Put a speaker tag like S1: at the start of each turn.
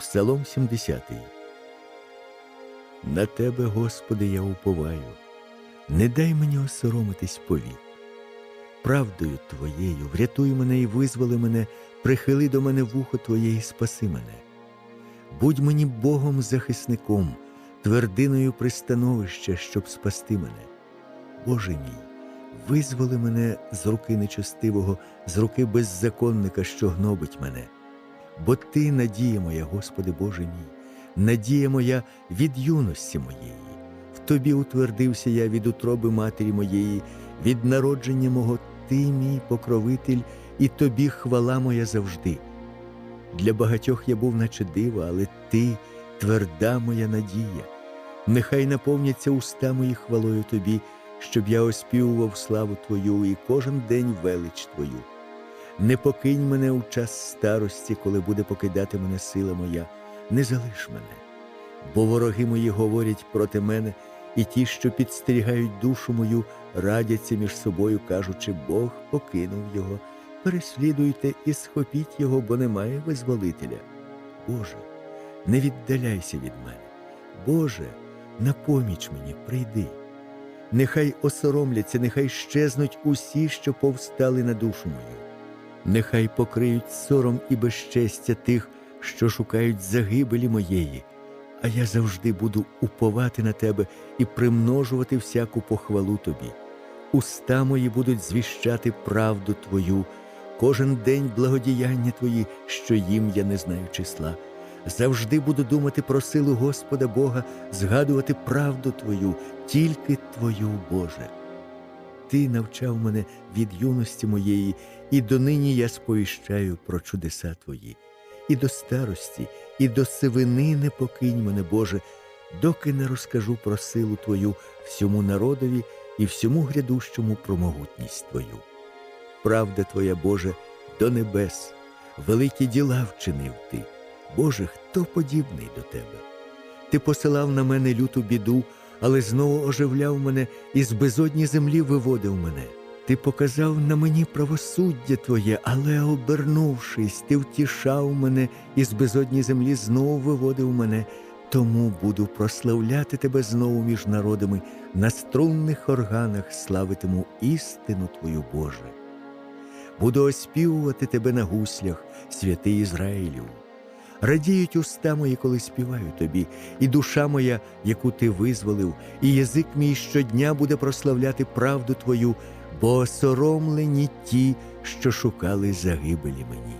S1: Псалом 70. На тебе, Господи, я уповаю, не дай мені осоромитись повік. Правдою Твоєю врятуй мене і визволи мене, прихили до мене вухо Твоє і спаси мене. Будь мені Богом захисником, твердиною пристановища, щоб спасти мене. Боже мій, визволи мене з руки нечестивого, з руки беззаконника, що гнобить мене. Бо Ти надія моя, Господи Боже мій, надія моя від юності моєї. В Тобі утвердився я від утроби матері моєї, від народження мого Ти мій покровитель, і Тобі хвала моя завжди. Для багатьох я був, наче диво, але Ти тверда моя надія. Нехай наповняться уста мої хвалою Тобі, щоб я оспівував славу Твою і кожен день велич Твою. Не покинь мене у час старості, коли буде покидати мене сила моя, не залиш мене. Бо вороги мої говорять проти мене, і ті, що підстерігають душу мою, радяться між собою, кажучи, Бог покинув його. Переслідуйте і схопіть його, бо немає визволителя. Боже, не віддаляйся від мене. Боже, на поміч мені прийди. Нехай осоромляться, нехай щезнуть усі, що повстали на душу мою. Нехай покриють сором і безчестя тих, що шукають загибелі моєї, а я завжди буду уповати на тебе і примножувати всяку похвалу тобі. Уста мої будуть звіщати правду Твою, кожен день благодіяння Твої, що їм я не знаю числа. Завжди буду думати про силу Господа Бога, згадувати правду Твою, тільки Твою, Боже. Ти навчав мене від юності моєї, і донині я сповіщаю про чудеса Твої. І до старості, і до сивини не покинь мене, Боже, доки не розкажу про силу Твою всьому народові і всьому грядущому про могутність Твою. Правда Твоя, Боже, до небес, великі діла вчинив Ти. Боже, хто подібний до Тебе? Ти посилав на мене люту біду, але знову оживляв мене і з безодні землі виводив мене. Ти показав на мені правосуддя Твоє, але, обернувшись, ти втішав мене і з безодні землі знову виводив мене. Тому буду прославляти тебе знову між народами, на струнних органах славитиму істину Твою Боже. Буду оспівувати тебе на гуслях, святий Ізраїлю. Радіють уста мої, коли співаю тобі, і душа моя, яку ти визволив, і язик мій щодня буде прославляти правду Твою, бо осоромлені ті, що шукали загибелі мені.